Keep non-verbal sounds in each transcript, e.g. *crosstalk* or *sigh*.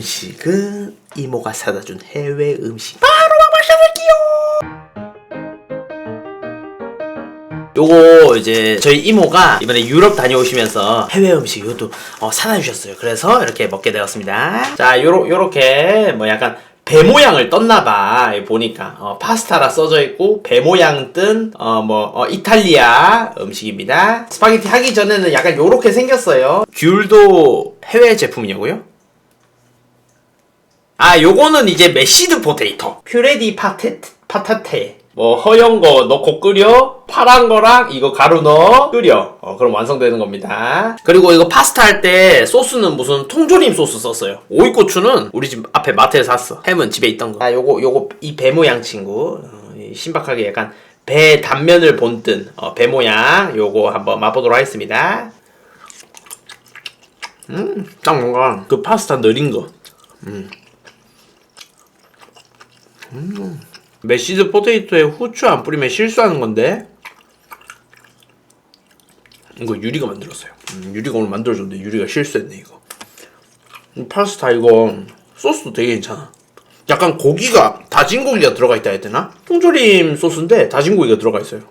음식은 이모가 사다 준 해외 음식. 바로 마셔볼게요. 요거 이제 저희 이모가 이번에 유럽 다녀오시면서 해외 음식 이것도 어, 사다 주셨어요. 그래서 이렇게 먹게 되었습니다. 자, 요러 요렇게 뭐 약간 배 모양을 떴나봐 보니까 어, 파스타라 써져 있고 배 모양 뜬 어뭐 이탈리아 음식입니다. 스파게티 하기 전에는 약간 요렇게 생겼어요. 귤도 해외 제품이냐고요? 아 요거는 이제 메시드 포테이토. 퓨레디 파테 파타테. 뭐 허연 거 넣고 끓여 파란 거랑 이거 가루 넣어 끓여. 어 그럼 완성되는 겁니다. 그리고 이거 파스타 할 때 소스는 무슨 통조림 소스 썼어요. 오이고추는 우리 집 앞에 마트에서 샀어. 햄은 집에 있던 거아 요거 요거 이 배 모양 친구. 어, 이 신박하게 약간 배 단면을 본뜬 어, 배 모양. 요거 한번 맛보도록 하겠습니다. 음딱 뭔가 그 파스타 느린 거 메시드 포테이토에 후추 안 뿌리면 실수하는 건데 이거 유리가 만들었어요 음, 유리가 오늘 만들어줬는데 유리가 실수했네 이거 이 파스타 이거 소스도 되게 괜찮아 약간 고기가 다진 고기가 들어가 있다 해야 되나? 통조림 소스인데 다진 고기가 들어가 있어요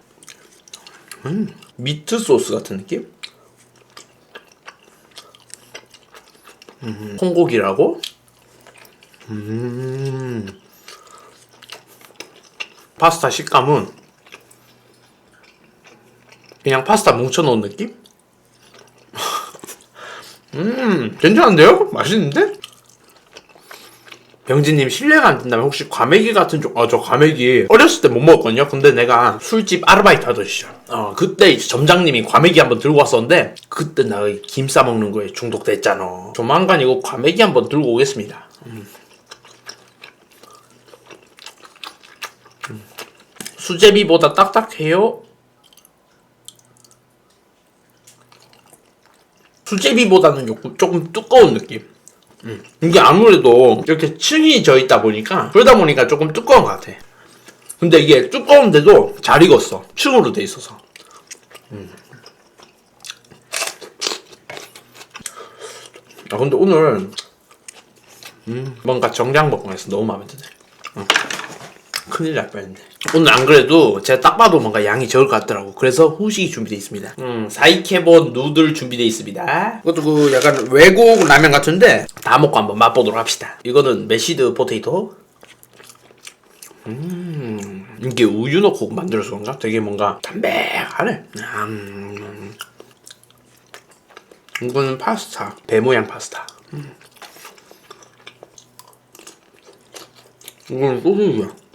음, 미트 소스 같은 느낌? 음, 콩고기라고? 음 파스타 식감은 그냥 파스타 뭉쳐놓은 느낌? *laughs* 음 괜찮은데요? 맛있는데? 병진님 실례가 안 된다면 혹시 과메기 같은 쪽, 아, 저 과메기 어렸을 때 못 먹었거든요. 근데 내가 술집 아르바이트 시절. 어, 그때 점장님이 과메기 한번 들고 왔었는데, 그때 나 김 싸먹는 거에 중독됐잖아. 조만간 이거 과메기 한번 들고 오겠습니다. 수제비보다 딱딱해요? 수제비보다는 조금, 두꺼운 느낌. 음. 이게 아무래도 이렇게 층이 져 있다 보니까 그러다 보니까 조금 두꺼운 것 같아. 근데 이게 두꺼운데도 잘 익었어. 층으로 돼 있어서. 음. 아 근데 오늘 음, 뭔가 정장먹방에서 너무 마음에 드네. 음. 큰일 날 뻔했네. 오늘 안 그래도 제가 딱 봐도 뭔가 양이 적을 것 같더라고. 그래서 후식이 준비되어 있습니다. 음, 사이케본 누들 준비되어 있습니다. 이것도 그 약간 외국 라면 같은데 다 먹고 한번 맛보도록 합시다. 이거는 메시드 포테이토. 음, 이게 우유 넣고 만들어서 그런가? 되게 뭔가 담백하네. 음, 이거는 파스타. 배 모양 파스타. 음. 이거는 소스야.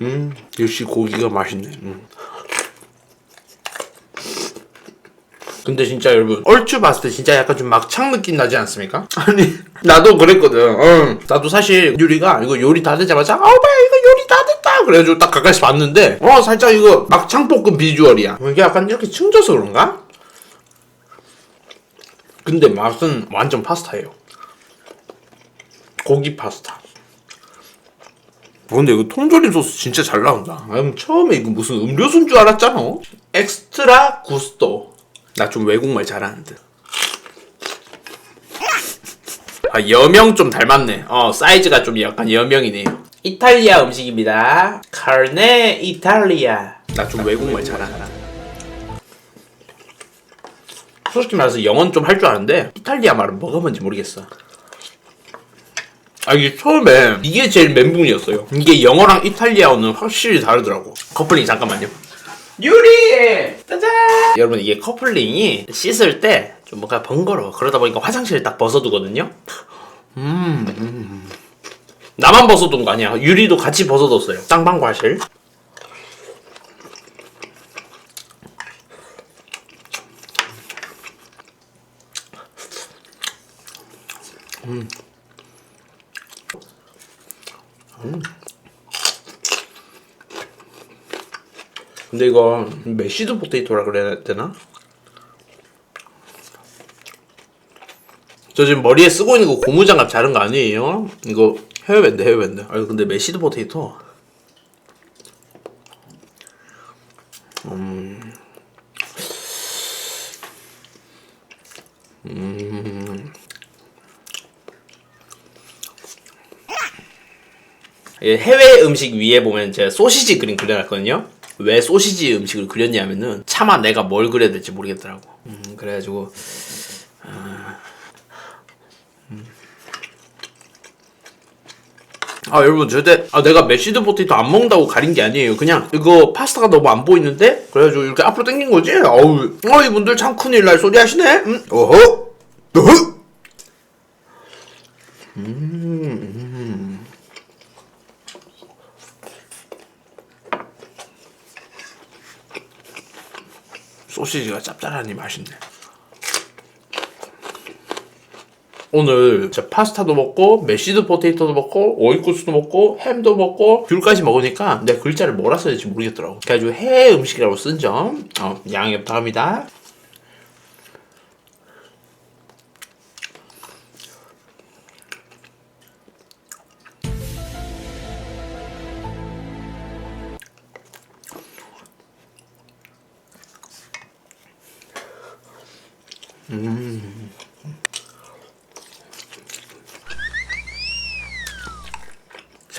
음, 역시 고기가 맛있네. 음. 근데 진짜 여러분 얼추 봤을 때 진짜 약간 좀 막창 느낌 나지 않습니까? *laughs* 아니 나도 그랬거든. 응. 나도 사실 유리가 이거 요리 다 되자마자 아우 봐 이거 요리 다 됐다 그래가지고 딱 가까이서 봤는데 어 살짝 이거 막창 볶음 비주얼이야. 이게 약간 이렇게 층져서 그런가? 근데 맛은 완전 파스타예요. 고기 파스타. 근데 이거 통조림 소스 진짜 잘 나온다. 아, 처음에 이거 무슨 음료수인 줄 알았잖아. 엑스트라 구스토. 나 좀 외국말 잘하는 듯. 아, 여명 좀 닮았네. 어, 사이즈가 좀 약간 여명이네요. 이탈리아 음식입니다. 카르네 이탈리아. 나 좀 외국말 잘하는 듯. 솔직히 말해서 영어는 좀 할 줄 아는데 이탈리아 말은 뭐가 뭔지 모르겠어. 아 이게 처음에 이게 제일 멘붕이었어요. 이게 영어랑 이탈리아어는 확실히 다르더라고. 커플링 잠깐만요. 유리! 짜잔! 여러분 이게 커플링이 씻을 때 좀 뭔가 번거로워. 그러다 보니까 화장실에 딱 벗어두거든요. 음, 음. 나만 벗어둔 거 아니야. 유리도 같이 벗어뒀어요. 쌍방 과실. 근데 이거 메시드 포테이토라 그래야 되나? 저 지금 머리에 쓰고 있는 거 고무장갑 자른 거 아니에요? 이거 헤어밴드 헤어밴드 아 근데 메시드 포테이토 음... 음... 해외 음식 위에 보면 제가 소시지 그림 그려놨거든요. 왜 소시지 음식을 그렸냐면은 차마 내가 뭘 그려야 될지 모르겠더라고. 음, 그래가지고 아 여러분 절대 아 내가 메시드 포테이토 안 먹는다고 가린 게 아니에요. 그냥 이거 파스타가 너무 안 보이는데? 그래가지고 이렇게 앞으로 당긴 거지? 어우 어 이분들 참 큰일 날 소리 하시네. 음, 어허! 어허! 음, 소시지가 짭짤하니 맛있네. 오늘 진짜 파스타도 먹고 메시드 포테이토도 먹고 오이쿠스도 먹고 햄도 먹고 귤까지 먹으니까 내가 글자를 뭐라 써야 될지 모르겠더라고. 그래가지고 해외 음식이라고 쓴점 어, 양해 부탁합니다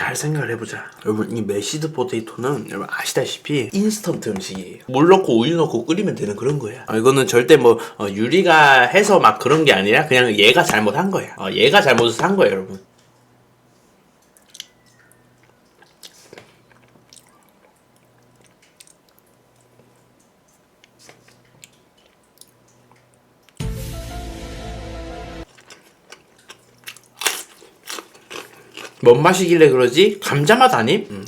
잘 생각을 해보자. 여러분 이 메시드 포테이토는 여러분 아시다시피 인스턴트 음식이에요. 물 넣고 우유 넣고 끓이면 되는 그런 거야. 어, 이거는 절대 뭐 어, 유리가 해서 막 그런 게 아니라 그냥 얘가 잘못한 거야. 어, 얘가 잘못해서 한 거야, 여러분. 뭔 맛이길래 그러지? 감자 맛 아님? 음.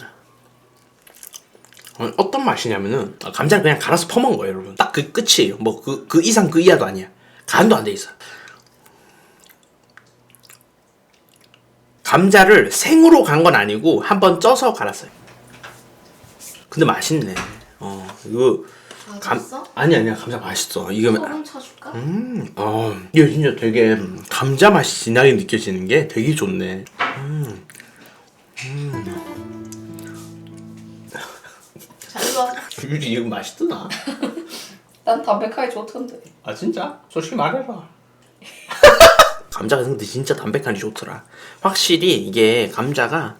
어, 어떤 맛이냐면은 아, 감자를 그냥 갈아서 퍼먹은 거예요 여러분 딱 그 끝이에요 뭐그 그 이상 그 이하도 아니야 간도 안 돼 있어 감자를 생으로 간 건 아니고 한번 쪄서 갈았어요 근데 맛있네 어 이거 감? 아니 아니야 감자 맛있어 이거 소금 쳐줄까? 음, 어, 이거 진짜 되게 음, 감자 맛이 진하게 느껴지는 게 되게 좋네. 잘 봐. 유리 이거 맛있더나? *laughs* 난 담백하게 좋던데. 아 진짜? 솔직히 말해라. 감자가 근데 진짜 담백하니 좋더라. 확실히 이게 감자가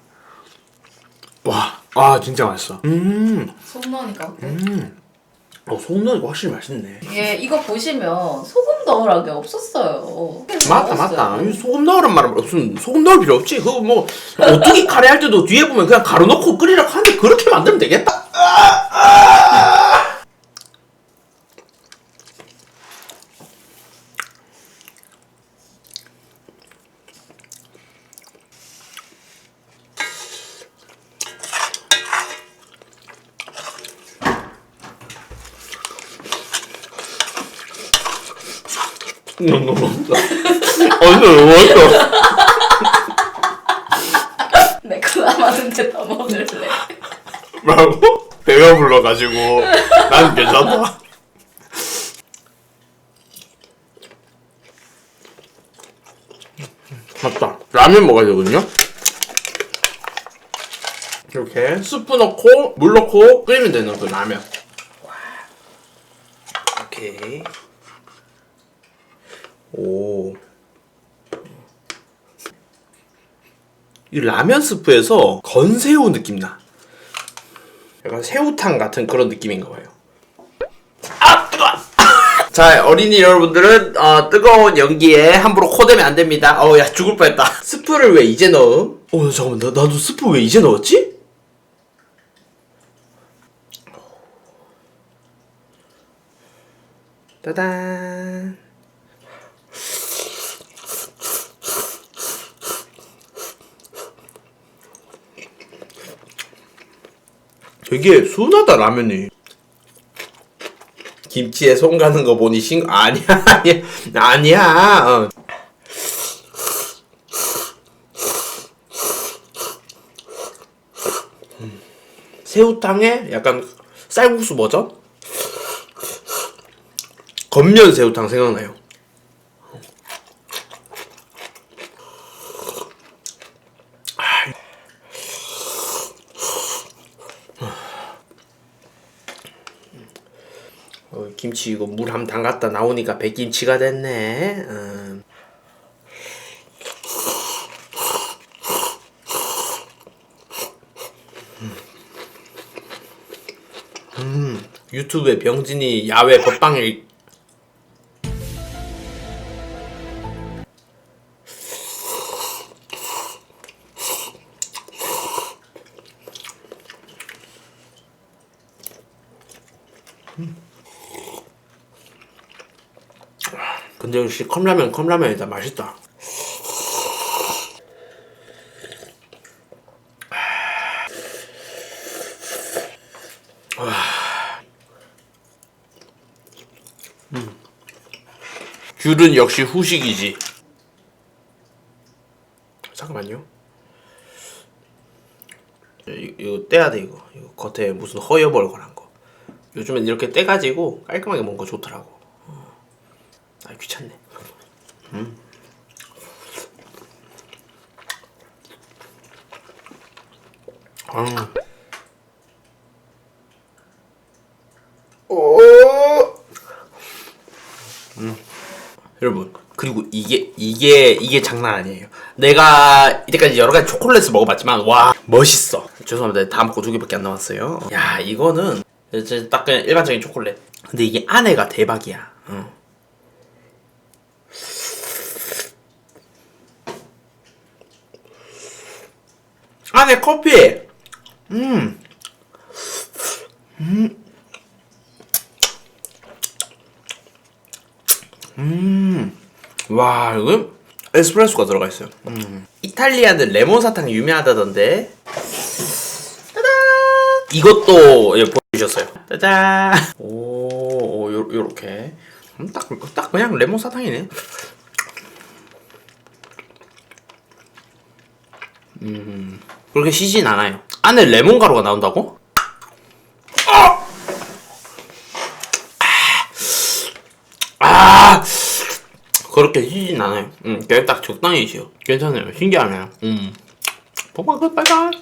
와, 아 진짜 맛있어. 음, 소금 넣으니까 어때? 어 소금 넣으니까 확실히 맛있네. 예, 이거 보시면 소금 넣으라는 게 없었어요. 맞다. 맞다. 이 소금 넣으란 말은 무슨 소금 넣을 필요 없지. 그거 뭐 어떻게 카레 할 때도 뒤에 보면 그냥 가루 넣고 끓이라 하는데 그렇게 만들면 되겠다. 맛있다. 아니 너무 맛있다. 내거 남았는데 다 먹을래. 말고 배가 불러가지고 난 괜찮다. 맞다. 라면 먹어야 되거든요. 이렇게 스프 넣고 물 넣고 끓이면 되는 그 라면. 오케이. 오. 이 라면 스프에서 건새우 느낌 나. 약간 새우탕 같은 그런 느낌인가 봐요. 아 뜨거. *laughs* 자 어린이 여러분들은 어, 뜨거운 연기에 함부로 코대면 안 됩니다. 어야 죽을 뻔했다. 스프를 왜 이제 넣음? 어 잠깐만 나, 나도 스프 왜 이제 넣었지? 따단. 되게 순하다 라면이. 김치에 손 가는 거 보니 신 아니야 *laughs* 아니야 아니야. 어. 음. 새우탕에 약간 쌀국수 버전? 겉면 새우탕 생각나요. 데치고 물한 담갔다 나오니까 백김치가 됐네. 어. 음. 음. 유튜브에 병진이 야외 법방에 음. 근데 역시 컵라면 컵라면이다 맛있다. 귤은 역시 후식이지. 잠깐만요. 이- 이거 떼야 돼 이거. 겉에 무슨 허여벌거란 거. 요즘엔 이렇게 떼가지고 깔끔하게 먹는 거 좋더라고. 어. 아 귀찮네 음. 아. 오. 음. 여러분 그리고 이게 이게 이게 장난 아니에요. 내가 이때까지 여러 가지 초콜릿을 먹어봤지만 와 멋있어. 죄송합니다. 다 먹고 두 개밖에 안 남았어요. 야 이거는 이제 딱 그냥 일반적인 초콜릿. 근데 이게 안에가 대박이야. 어. 안에 커피. 음. 와 이거 에스프레소가 들어가 있어요. 음. 이탈리아는 레몬 사탕이 유명하다던데. 짜잔. 이것도 예, 보여주셨어요. 짜잔. 오, 오 요, 요렇게. 음, 딱, 딱 그냥 레몬 사탕이네. 음, 그렇게 시진 않아요. 안에 레몬 가루가 나온다고? 아! 그렇게 시진 않아요. 음, 그냥 딱 적당히 시요. 괜찮아요. 신기하네요. 음. 뽀뽀 끝, 바이바이.